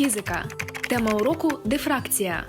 Фізика. Тема уроку дифракція.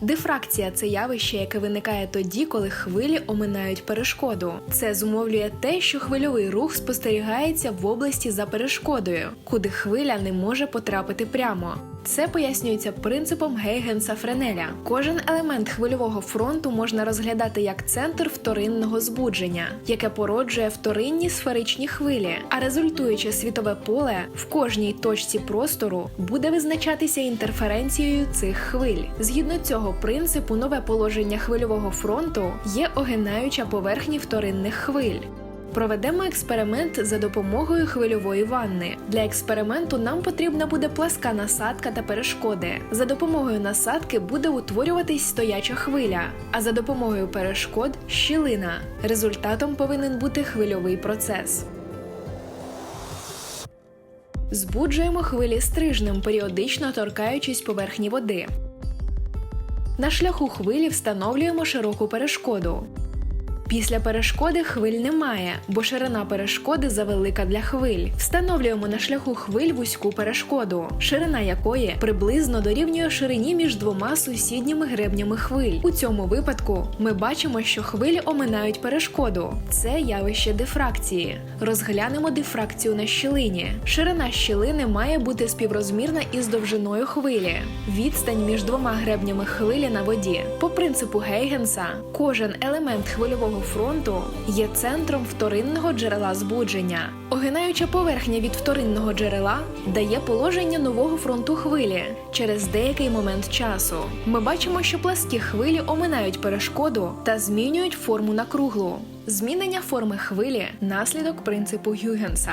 Дифракція це явище, яке виникає тоді, коли хвилі оминають перешкоду. Це зумовлює те, що хвильовий рух спостерігається в області за перешкодою, куди хвиля не може потрапити прямо. Це пояснюється принципом Гейгенса Френеля. Кожен елемент хвильового фронту можна розглядати як центр вторинного збудження, яке породжує вторинні сферичні хвилі, а результуюче світове поле в кожній точці простору буде визначатися інтерференцією цих хвиль. Згідно цього принципу, нове положення хвильового фронту є огинаюча поверхні вторинних хвиль. Проведемо експеримент за допомогою хвильової ванни. Для експерименту нам потрібна буде пласка насадка та перешкоди. За допомогою насадки буде утворюватись стояча хвиля, а за допомогою перешкод щілина. Результатом повинен бути хвильовий процес. Збуджуємо хвилі стрижнем, періодично торкаючись поверхні води. На шляху хвилі встановлюємо широку перешкоду. Після перешкоди хвиль немає, бо ширина перешкоди завелика для хвиль. Встановлюємо на шляху хвиль вузьку перешкоду, ширина якої приблизно дорівнює ширині між двома сусідніми гребнями хвиль. У цьому випадку ми бачимо, що хвилі оминають перешкоду. Це явище дифракції. Розглянемо дифракцію на щілині. Ширина щілини має бути співрозмірна із довжиною хвилі. Відстань між двома гребнями хвилі на воді. По принципу Гейгенса, кожен елемент хвильового фронту є центром вторинного джерела збудження. Огинаюча поверхня від вторинного джерела дає положення нового фронту хвилі через деякий момент часу. Ми бачимо, що пласкі хвилі оминають перешкоду та змінюють форму на круглу. Змінення форми хвилі наслідок принципу Гюгенса.